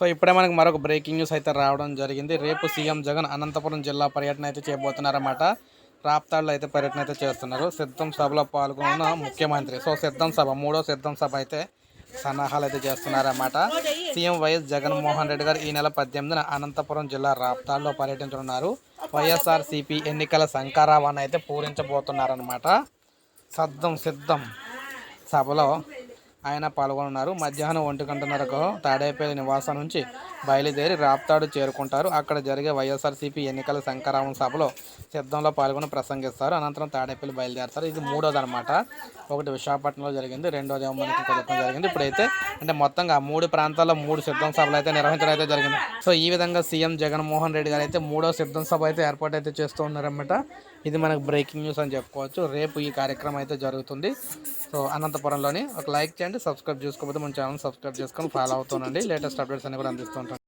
So ఇప్పుడే మనకు మరొక బ్రేకింగ్ న్యూస్ అయితే రావడం జరిగింది. రేపు సీఎం జగన్ అనంతపురం జిల్లా పర్యటన అయితే చేయబోతున్నారన్నమాట. రాప్తాళ్ళు అయితే పర్యటన అయితే చేస్తున్నారు. సిద్ధం సభలో పాల్గొన్న ముఖ్యమంత్రి. సో సిద్ధం సభ మూడో సిద్ధం సభ అయితే సన్నాహాలు అయితే చేస్తున్నారన్నమాట. సీఎం వైఎస్ జగన్మోహన్ రెడ్డి గారు ఈ నెల పద్దెనిమిదిన అనంతపురం జిల్లా రాప్తాడులో పర్యటించనున్నారు. వైఎస్ఆర్ సిపి ఎన్నికల శంకారావాన్ని అయితే పూరించబోతున్నారన్నమాట. సద్దం సిద్ధం సభలో ఆయన పాల్గొన్నారు మధ్యాహ్నం ఒంటి గంటన్నరకు తాడేపల్లి నివాసం నుంచి బయలుదేరి రాప్తాడు చేరుకుంటారు. అక్కడ జరిగే వైఎస్ఆర్సీపీ ఎన్నికల శంకరామం సభలో సిద్ధంలో పాల్గొని ప్రసంగిస్తారు. అనంతరం తాడేపల్లి బయలుదేరుతారు. ఇది మూడోది అనమాట ఒకటి విశాఖపట్నంలో జరిగింది. రెండోది ఏమో మనకి కుదరడం జరిగింది. ఇప్పుడైతే అంటే మొత్తంగా మూడు ప్రాంతాల్లో మూడు సిద్ధం సభలు అయితే నిర్వహించడం అయితే జరిగింది. సో ఈ విధంగా సీఎం జగన్మోహన్ రెడ్డి గారు అయితే మూడో సిద్ధం సభ అయితే ఏర్పాటు అయితే చేస్తూ ఉన్నారన్నమాట. ఇది మనకు బ్రేకింగ్ న్యూస్ అని చెప్పుకోవచ్చు. రేపు ఈ కార్యక్రమం అయితే జరుగుతుంది. సో అనంతపురంలోని ఒక లైక్ చేయండి. సబ్స్క్రైబ్ చేసుకోకపోతే మన ఛానల్ సబ్స్క్రైబ్ చేసుకొని ఫాలో అవుతానండి లేటెస్ట్ అప్డేట్స్ అన్ని కూడా అందిస్తుంటాను